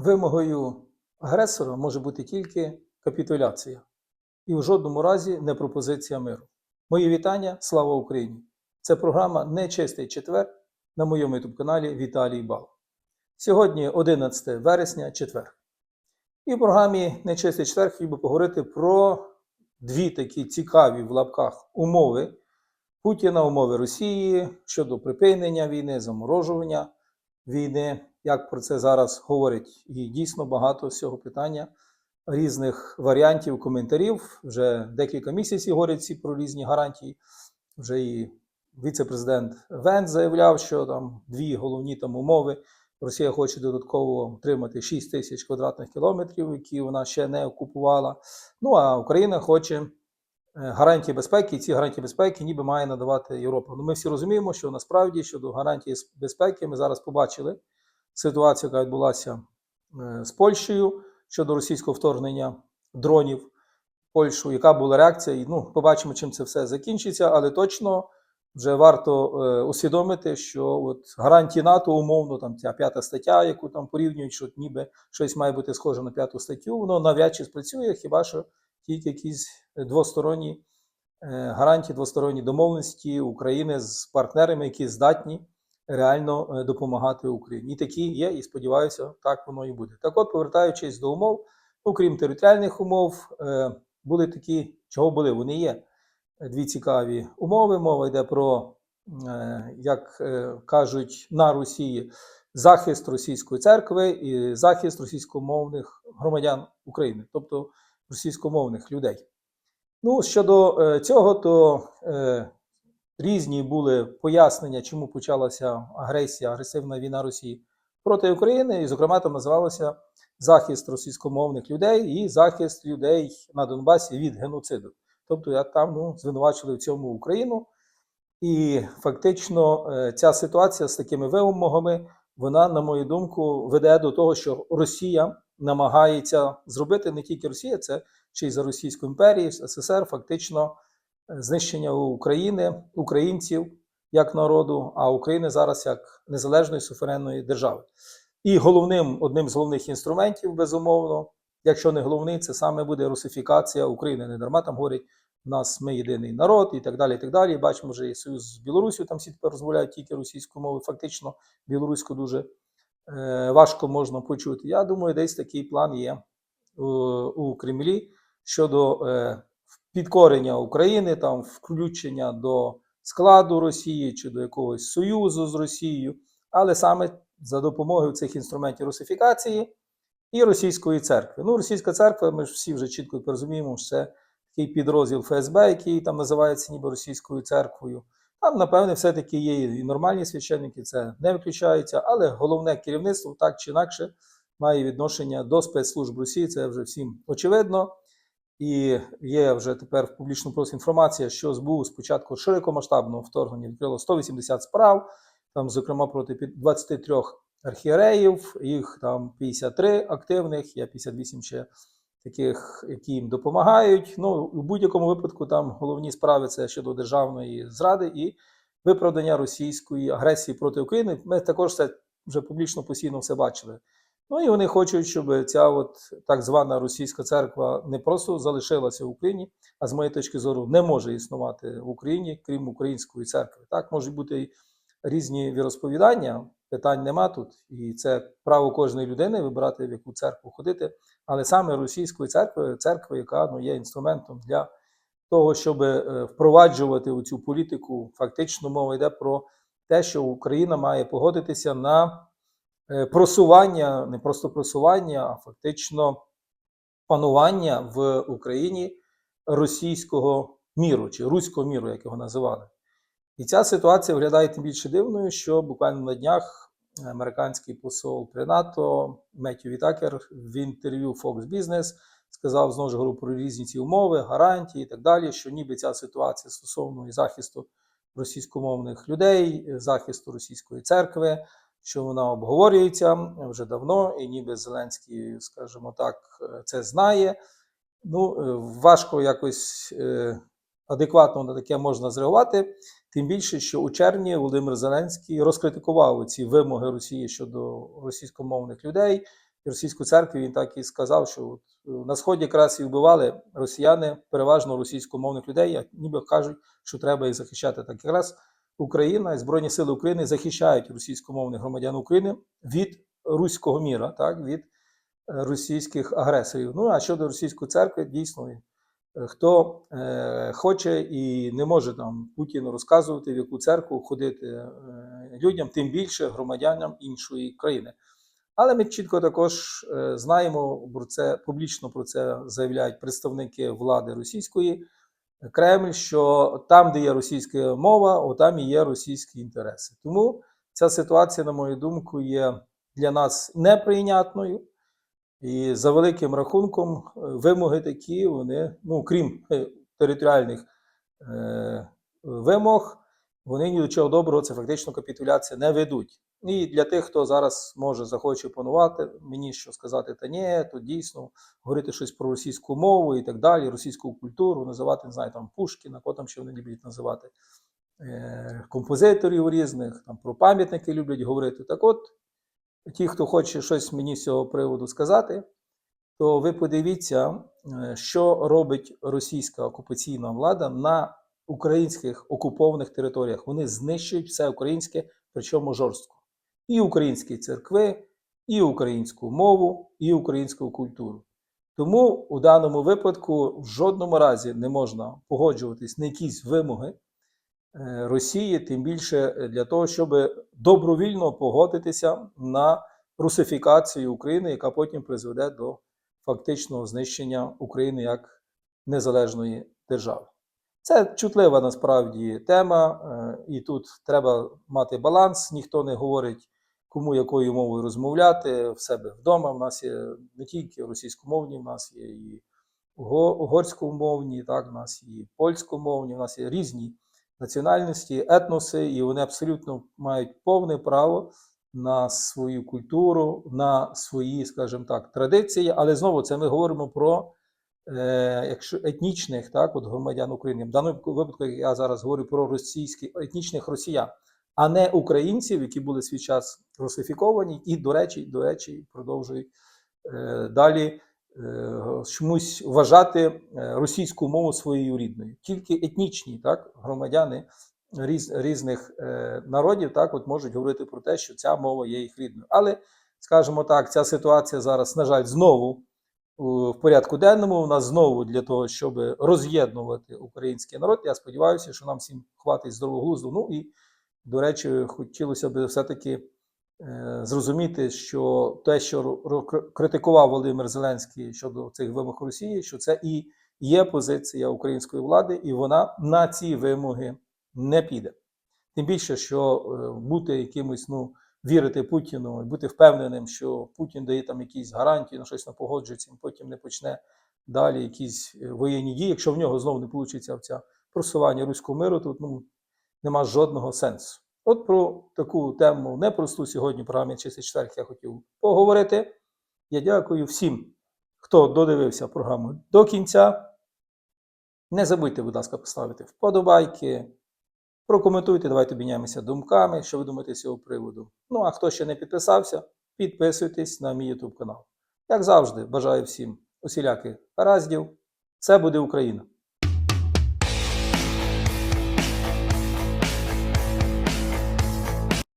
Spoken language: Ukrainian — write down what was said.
Вимогою агресора може бути тільки капітуляція і в жодному разі не пропозиція миру. Мої вітання, слава Україні! Це програма Нечистий четвер на моєму youtube каналі Віталій Бал. Сьогодні 11 вересня, четвер. І в програмі Нечистий четвер хотів би поговорити про дві такі цікаві в лапках умови Путіна, умови Росії щодо припинення війни, заморожування війни, як про це зараз говорять, і дійсно багато з цього питання різних варіантів, коментарів. Вже декілька місяців говорять ці про різні гарантії. Вже і віце-президент Венц заявляв, що там дві головні там умови. Росія хоче додатково отримати 6 тисяч квадратних кілометрів, які вона ще не окупувала. Ну а Україна хоче е, гарантії безпеки, і ці гарантії безпеки ніби має надавати Європа. Ну, ми всі розуміємо, що насправді щодо гарантії безпеки ми зараз побачили ситуацію, яка відбулася е, з Польщею щодо російського вторгнення дронів в Польщу, яка була реакція. І ну, побачимо, чим це все закінчиться, але точно вже варто е, усвідомити, що от гарантії НАТО, умовно, там ця п'ята стаття, яку там порівнюють, що ніби щось має бути схоже на п'яту статтю, воно навряд чи спрацює, хіба що тільки якісь двосторонні е, гарантії, двосторонні домовленості України з партнерами, які здатні реально е, допомагати Україні. І такі є, і сподіваюся, так воно і буде. Так от, повертаючись до умов, ну, крім територіальних умов, е, були такі, чого були, вони є дві цікаві умови. Мова йде про, е, як е, кажуть на Росії, захист російської церкви і захист російськомовних громадян України, тобто російськомовних людей. Ну, щодо е, цього, то е, різні були пояснення, чому почалася агресія, агресивна війна Росії проти України, і, зокрема, там називалося захист російськомовних людей і захист людей на Донбасі від геноциду. Тобто, як там ну, звинувачили в цьому Україну. І фактично е, ця ситуація з такими вимогами, вона, на мою думку, веде до того, що Росія намагається зробити не тільки Росія, це ще й за Російську імперію, СССР, фактично знищення України, українців як народу, а України зараз як незалежної суверенної держави. І головним одним з головних інструментів, безумовно, якщо не головний, це саме буде русифікація України. Не дарма там говорять, у нас ми єдиний народ і так далі. і так далі. Бачимо, вже є союз з Білорусію, там всі тепер розмовляють тільки російською мовою. Фактично, білоруську дуже е, важко можна почути. Я думаю, десь такий план є у, у Кремлі щодо е, підкорення України, там включення до складу Росії чи до якогось союзу з Росією, але саме за допомогою цих інструментів русифікації і російської церкви. Ну, російська церква, ми ж всі вже чітко розуміємо, що це такий підрозділ ФСБ, який там називається ніби російською церквою. Там, напевне, все-таки є і нормальні священники, це не виключається, але головне керівництво так чи інакше має відношення до спецслужб Росії, це вже всім очевидно. І є вже тепер в публічному просторі інформація, що СБУ спочатку широкомасштабного вторгнення відкрило 180 справ, там, зокрема, проти під- 23 архієреїв, їх там 53 активних, є 58 ще таких, які їм допомагають. Ну, у будь-якому випадку там головні справи це щодо державної зради і виправдання російської агресії проти України. Ми також це вже публічно постійно все бачили. Ну і вони хочуть, щоб ця от так звана російська церква не просто залишилася в Україні, а з моєї точки зору не може існувати в Україні, крім української церкви. Так можуть бути і різні віросповідання, питань нема тут, і це право кожної людини вибирати, в яку церкву ходити. Але саме російської церкви, церкви, яка ну, є інструментом для того, щоб е, впроваджувати цю політику, фактично мова йде про те, що Україна має погодитися на просування, не просто просування, а фактично панування в Україні російського міру чи руського міру, як його називали. І ця ситуація виглядає тим більше дивною, що буквально на днях американський посол при НАТО Меттю Вітакер в інтерв'ю Fox Business сказав знову ж говорю про різні ці умови, гарантії і так далі, що ніби ця ситуація стосовно і захисту російськомовних людей, захисту російської церкви, що вона обговорюється вже давно, і ніби Зеленський, скажімо так, е, це знає. Ну, е, важко якось е, адекватно на таке можна зреагувати. Тим більше, що у червні Володимир Зеленський розкритикував ці вимоги Росії щодо російськомовних людей, і російську церкву, він так і сказав, що от на сході якраз і вбивали росіяни переважно російськомовних людей, а ніби кажуть, що треба їх захищати. Так якраз Україна Збройні Сили України захищають російськомовних громадян України від руського міра, так, від е, російських агресорів. Ну а щодо російської церкви, дійсно, е, хто е, хоче і не може там Путіну розказувати, в яку церкву ходити е, людям, тим більше громадянам іншої країни. Але ми чітко також е, знаємо про це публічно про це заявляють представники влади російської Кремль, що там, де є російська мова, там і є російські інтереси. Тому ця ситуація, на мою думку, є для нас неприйнятною. І за великим рахунком, е, вимоги такі, вони, ну крім е, територіальних е, вимог, вони ні до чого доброго, це фактично капітуляція не ведуть. І для тих, хто зараз може захоче панувати, мені що сказати, та ні, то дійсно говорити щось про російську мову і так далі, російську культуру, називати, не знаю, там Пушкіна, кого там ще вони люблять називати, е, композиторів різних, там про пам'ятники люблять говорити. Так от, ті, хто хоче щось мені з цього приводу сказати, то ви подивіться, е, що робить російська окупаційна влада на українських окупованих територіях. Вони знищують все українське, причому жорстко. І українські церкви, і українську мову, і українську культуру. Тому у даному випадку в жодному разі не можна погоджуватись на якісь вимоги е, Росії, тим більше е, для того, щоб добровільно погодитися на русифікацію України, яка потім призведе до фактичного знищення України як незалежної держави. Це чутлива насправді тема, е, і тут треба мати баланс. Ніхто не говорить, кому якою мовою розмовляти в себе вдома. В нас є не тільки російськомовні, в нас є і угорськомовні, так, в нас є і польськомовні, в нас є різні національності, етноси, і вони абсолютно мають повне право на свою культуру, на свої, скажімо так, традиції. Але знову це ми говоримо про якщо етнічних так, от громадян України. В даному випадку я зараз говорю про російських етнічних росіян, а не українців, які були свій час русифіковані, і, до речі, до речі, продовжують е, далі е, чомусь вважати е, російську мову своєю рідною. Тільки етнічні так, громадяни різ, різних е, народів так, от можуть говорити про те, що ця мова є їх рідною. Але, скажімо так, ця ситуація зараз, на жаль, знову в порядку денному. У нас знову для того, щоб роз'єднувати український народ. Я сподіваюся, що нам всім хватить здорового глузду. Ну і, до речі, хотілося б все-таки е, зрозуміти, що те, що критикував Володимир Зеленський щодо цих вимог Росії, що це і є позиція української влади, і вона на ці вимоги не піде. Тим більше, що е, бути якимось, ну, вірити Путіну, і бути впевненим, що Путін дає там якісь гарантії на щось не погоджується, і потім не почне далі якісь е, воєнні дії. Якщо в нього знову не вийде ця просування руського миру, то ну, нема жодного сенсу. От про таку тему непросту сьогодні в програмі «Чистий четверг» я хотів поговорити. Я дякую всім, хто додивився програму до кінця. Не забудьте, будь ласка, поставити вподобайки, прокоментуйте, давайте обміняємося думками, що ви думаєте з цього приводу. Ну а хто ще не підписався, підписуйтесь на мій YouTube канал. Як завжди, бажаю всім усіляких гараздів. Це буде Україна!